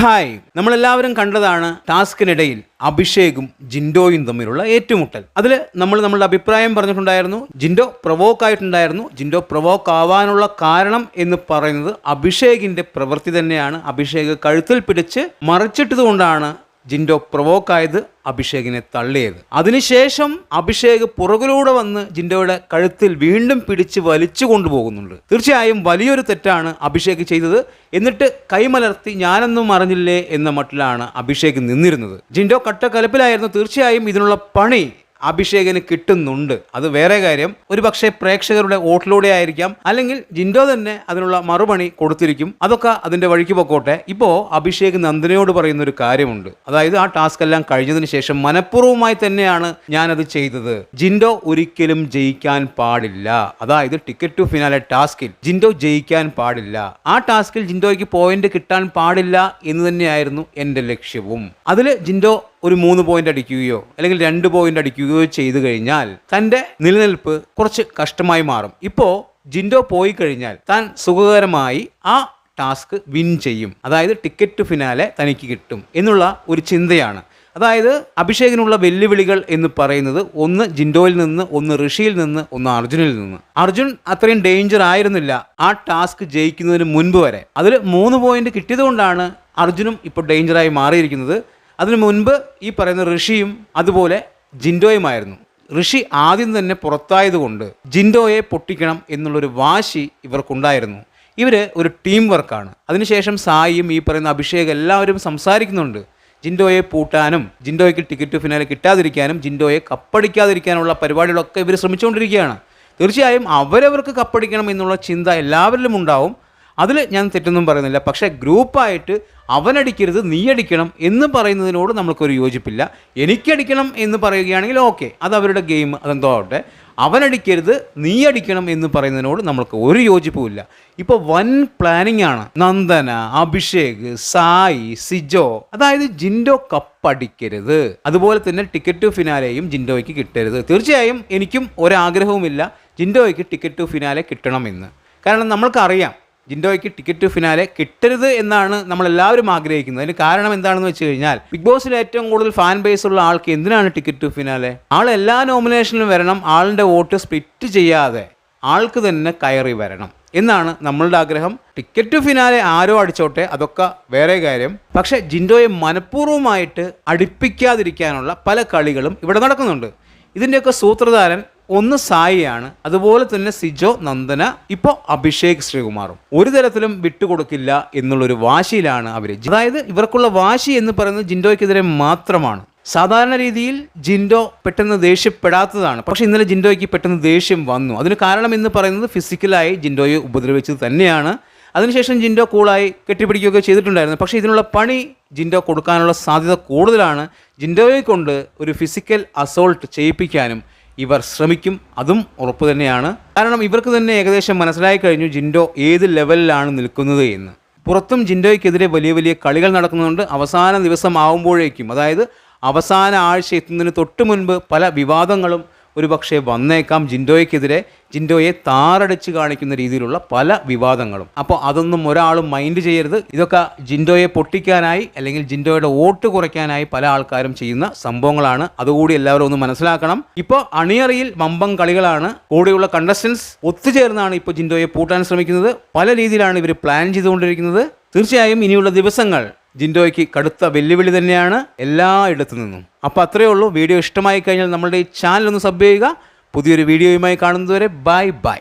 Hi. നമ്മളെല്ലാവരും കണ്ടതാണ് ടാസ്കിനിടയിൽ അഭിഷേകും ജിൻഡോയും തമ്മിലുള്ള ഏറ്റുമുട്ടൽ. അതിൽ നമ്മൾ നമ്മളുടെ അഭിപ്രായം പറഞ്ഞിട്ടുണ്ടായിരുന്നു ജിൻഡോ പ്രവോക്ക് ആയിട്ടുണ്ടായിരുന്നു ജിൻഡോ പ്രവോക്ക് ആവാനുള്ള കാരണം എന്ന് പറയുന്നത് അഭിഷേകിന്റെ പ്രവൃത്തി തന്നെയാണ്. അഭിഷേക് കഴുത്തിൽ പിടിച്ച് മറിച്ചിട്ടത് കൊണ്ടാണ് ജിൻഡോ പ്രൊവോക്കായത് അഭിഷേകിനെ തള്ളിയത്. അതിനുശേഷം അഭിഷേക് പുറകിലൂടെ വന്ന് ജിൻഡോയുടെ കഴുത്തിൽ വീണ്ടും പിടിച്ച് വലിച്ചു കൊണ്ടുപോകുന്നുണ്ട്. തീർച്ചയായും വലിയൊരു തെറ്റാണ് അഭിഷേക് ചെയ്തത്. എന്നിട്ട് കൈമലർത്തി ഞാനൊന്നും അറിഞ്ഞില്ലേ എന്ന മട്ടിലാണ് അഭിഷേക് നിന്നിരുന്നത്. ജിൻഡോ കട്ടക്കലപ്പിലായിരുന്നു. തീർച്ചയായും ഇതിനുള്ള പണി അഭിഷേകിന് കിട്ടുന്നുണ്ട്. അത് വേറെ കാര്യം. ഒരു പക്ഷേ പ്രേക്ഷകരുടെ വോട്ടിലൂടെ ആയിരിക്കാം. അല്ലെങ്കിൽ ജിൻഡോ തന്നെ അതിനുള്ള മറുപണി കൊടുത്തിരിക്കും. അതൊക്കെ അതിന്റെ വഴിക്ക് പൊക്കോട്ടെ. ഇപ്പോ അഭിഷേക് നന്ദനയോട് പറയുന്ന ഒരു കാര്യമുണ്ട്. അതായത് ആ ടാസ്ക് എല്ലാം കഴിഞ്ഞതിന് ശേഷം മനഃപൂർവമായി തന്നെയാണ് ഞാനത് ചെയ്തത്. ജിൻഡോ ഒരിക്കലും ജയിക്കാൻ പാടില്ല. അതായത് ടിക്കറ്റ് ടു ഫിനാലെ ടാസ്കിൽ ജിൻഡോ ജയിക്കാൻ പാടില്ല. ആ ടാസ്കിൽ ജിൻഡോയ്ക്ക് പോയിന്റ് കിട്ടാൻ പാടില്ല എന്ന് തന്നെയായിരുന്നു എന്റെ ലക്ഷ്യവും. അതിൽ ജിൻഡോ ഒരു മൂന്ന് പോയിന്റ് അടിക്കുകയോ അല്ലെങ്കിൽ രണ്ട് പോയിന്റ് അടിക്കുകയോ ചെയ്തു കഴിഞ്ഞാൽ തന്റെ നിലനിൽപ്പ് കുറച്ച് കഷ്ടമായി മാറും. ഇപ്പോൾ ജിൻഡോ പോയി കഴിഞ്ഞാൽ താൻ സുഖകരമായി ആ ടാസ്ക് വിൻ ചെയ്യും. അതായത് ടിക്കറ്റ് ഫിനാലെ തനിക്ക് കിട്ടും എന്നുള്ള ഒരു ചിന്തയാണ്. അതായത് അഭിഷേകിനുള്ള വെല്ലുവിളികൾ എന്ന് പറയുന്നത് ഒന്ന് ജിൻഡോയിൽ നിന്ന് ഒന്ന് ഋഷിയിൽ നിന്ന് ഒന്ന് അർജുനിൽ നിന്ന്. അർജുൻ അത്രയും ഡേഞ്ചർ ആയിരുന്നില്ല ആ ടാസ്ക് ജയിക്കുന്നതിന് മുൻപ് വരെ. അതിൽ മൂന്ന് പോയിന്റ് കിട്ടിയതുകൊണ്ടാണ് അർജുനും ഇപ്പോൾ ഡേഞ്ചറായി മാറിയിരിക്കുന്നത്. അതിനു മുൻപ് ഈ പറയുന്ന ഋഷിയും അതുപോലെ ജിൻഡോയുമായിരുന്നു. ഋഷി ആദ്യം തന്നെ പുറത്തായതുകൊണ്ട് ജിൻഡോയെ പൊട്ടിക്കണം എന്നുള്ളൊരു വാശി ഇവർക്കുണ്ടായിരുന്നു. ഇവർ ഒരു ടീം വർക്കാണ് അതിനുശേഷം സായിയും ഈ പറയുന്ന അഭിഷേക് എല്ലാവരും സംസാരിക്കുന്നുണ്ട്. ജിൻഡോയെ പൂട്ടാനും ജിൻഡോയ്ക്ക് ടിക്കറ്റ് ഫിനാലെ കിട്ടാതിരിക്കാനും ജിൻഡോയെ കപ്പടിക്കാതിരിക്കാനുള്ള പരിപാടികളൊക്കെ ഇവർ ശ്രമിച്ചുകൊണ്ടിരിക്കുകയാണ്. തീർച്ചയായും അവരവർക്ക് കപ്പടിക്കണം എന്നുള്ള ചിന്ത എല്ലാവരിലും ഉണ്ടാവും. അതിൽ ഞാൻ തെറ്റൊന്നും പറയുന്നില്ല. പക്ഷേ ഗ്രൂപ്പായിട്ട് അവനടിക്കരുത് നീ അടിക്കണം എന്ന് പറയുന്നതിനോട് നമ്മൾക്കൊരു യോജിപ്പില്ല. എനിക്കടിക്കണം എന്ന് പറയുകയാണെങ്കിൽ ഓക്കെ അത് അവരുടെ ഗെയിം അതെന്തോ ആവട്ടെ. അവനടിക്കരുത് നീ അടിക്കണം എന്ന് പറയുന്നതിനോട് നമ്മൾക്ക് ഒരു യോജിപ്പുമില്ല ഇപ്പോൾ വൻ പ്ലാനിംഗ് ആണ്. നന്ദന അഭിഷേക് സായി സിജോ അതായത് ജിൻഡോ കപ്പടിക്കരുത്. അതുപോലെ തന്നെ ടിക്കറ്റ് ടു ഫിനാലെയും ജിൻഡോയ്ക്ക് കിട്ടരുത്. തീർച്ചയായും എനിക്കും ഒരാഗ്രഹവുമില്ല ജിൻഡോയ്ക്ക് ടിക്കറ്റ് ടു ഫിനാലെ കിട്ടണമെന്ന്. കാരണം നമ്മൾക്കറിയാം ജിൻഡോയ്ക്ക് ടിക്കറ്റ് ഫിനാലെ കിട്ടരുത് എന്നാണ് നമ്മൾ എല്ലാവരും ആഗ്രഹിക്കുന്നത്. അതിന് കാരണം എന്താണെന്ന് വെച്ച് കഴിഞ്ഞാൽ ബിഗ് ബോസിൽ ഏറ്റവും കൂടുതൽ ഫാൻ ബേസ് ഉള്ള ആൾക്ക് എന്തിനാണ് ടിക്കറ്റ് ഫിനാലെ? ആൾ എല്ലാ നോമിനേഷനിലും വരണം ആളിന്റെ വോട്ട് സ്പ്ലിറ്റ് ചെയ്യാതെ ആൾക്ക് തന്നെ കയറി വരണം എന്നാണ് നമ്മളുടെ ആഗ്രഹം. ടിക്കറ്റ് ഫിനാലെ ആരോ അടിച്ചോട്ടെ അതൊക്കെ വേറെ കാര്യം. പക്ഷേ ജിൻഡോയെ മനഃപൂർവമായിട്ട് അടുപ്പിക്കാതിരിക്കാനുള്ള പല കളികളും ഇവിടെ നടക്കുന്നുണ്ട്. ഇതിന്റെയൊക്കെ സൂത്രധാരൻ ഒന്ന് സായിയാണ്. അതുപോലെ തന്നെ സിജോ നന്ദന ഇപ്പോൾ അഭിഷേക് ശ്രീകുമാറും. ഒരു തരത്തിലും വിട്ടുകൊടുക്കില്ല എന്നുള്ളൊരു വാശിയിലാണ് അവർ അതായത് ഇവർക്കുള്ള വാശി എന്ന് പറയുന്നത് ജിൻഡോയ്ക്കെതിരെ മാത്രമാണ്. സാധാരണ രീതിയിൽ ജിൻഡോ പെട്ടെന്ന് ദേഷ്യപ്പെടാത്തതാണ്. പക്ഷെ ഇന്നലെ ജിൻഡോയ്ക്ക് പെട്ടെന്ന് ദേഷ്യം വന്നു. അതിന് കാരണം എന്ന് പറയുന്നത് ഫിസിക്കലായി ജിൻഡോയെ ഉപദ്രവിച്ചത് തന്നെയാണ്. അതിനുശേഷം ജിൻഡോ കൂളായി കെട്ടിപ്പിടിക്കുകയൊക്കെ ചെയ്തിട്ടുണ്ടായിരുന്നു. പക്ഷേ ഇതിനുള്ള പണി ജിൻഡോ കൊടുക്കാനുള്ള സാധ്യത കൂടുതലാണ്. ജിൻഡോയെ കൊണ്ട് ഒരു ഫിസിക്കൽ അസോൾട്ട് ചെയ്യിപ്പിക്കാനും ഇവർ ശ്രമിക്കും. അതും ഉറപ്പ് തന്നെയാണ്. കാരണം ഇവർക്ക് തന്നെ ഏകദേശം മനസ്സിലായി കഴിഞ്ഞു ജിൻഡോ ഏത് ലെവലിലാണ് നിൽക്കുന്നത് എന്ന്. പുറത്തും ജിൻഡോയ്ക്കെതിരെ വലിയ വലിയ കളികൾ നടക്കുന്നുണ്ട്. അവസാന ദിവസം ആവുമ്പോഴേക്കും അതായത് അവസാന ആഴ്ച എത്തുന്നതിന് തൊട്ട് മുൻപ് പല വിവാദങ്ങളും ഒരുപക്ഷെ വന്നേക്കാം ജിൻഡോയ്ക്കെതിരെ. ജിൻഡോയെ താറടിച്ച് കാണിക്കുന്ന രീതിയിലുള്ള പല വിവാദങ്ങളും. അപ്പോൾ അതൊന്നും ഒരാളും മൈൻഡ് ചെയ്യരുത്. ഇതൊക്കെ ജിൻഡോയെ പൊട്ടിക്കാനായി അല്ലെങ്കിൽ ജിൻഡോയുടെ വോട്ട് കുറയ്ക്കാനായി പല ആൾക്കാരും ചെയ്യുന്ന സംഭവങ്ങളാണ്. അതുകൂടി എല്ലാവരും ഒന്ന് മനസ്സിലാക്കണം. ഇപ്പോൾ അണിയറയിൽ വമ്പം കളികളാണ്. കൂടെയുള്ള കണ്ടസ്റ്റൻസ് ഒത്തുചേർന്നാണ് ഇപ്പോൾ ജിൻഡോയെ പൂട്ടാൻ ശ്രമിക്കുന്നത്. പല രീതിയിലാണ് ഇവർ പ്ലാൻ ചെയ്തുകൊണ്ടിരിക്കുന്നത്. തീർച്ചയായും ഇനിയുള്ള ദിവസങ്ങൾ ജിൻഡോയ്ക്ക് കടുത്ത വെല്ലുവിളി തന്നെയാണ് എല്ലായിടത്തു നിന്നും. അപ്പോൾ അത്രയേ ഉള്ളൂ. വീഡിയോ ഇഷ്ടമായി കഴിഞ്ഞാൽ നമ്മളുടെ ഈ ചാനൽ ഒന്ന് സബ് ചെയ്യുക. പുതിയൊരു വീഡിയോയുമായി കാണുന്നതുവരെ ബൈ ബൈ.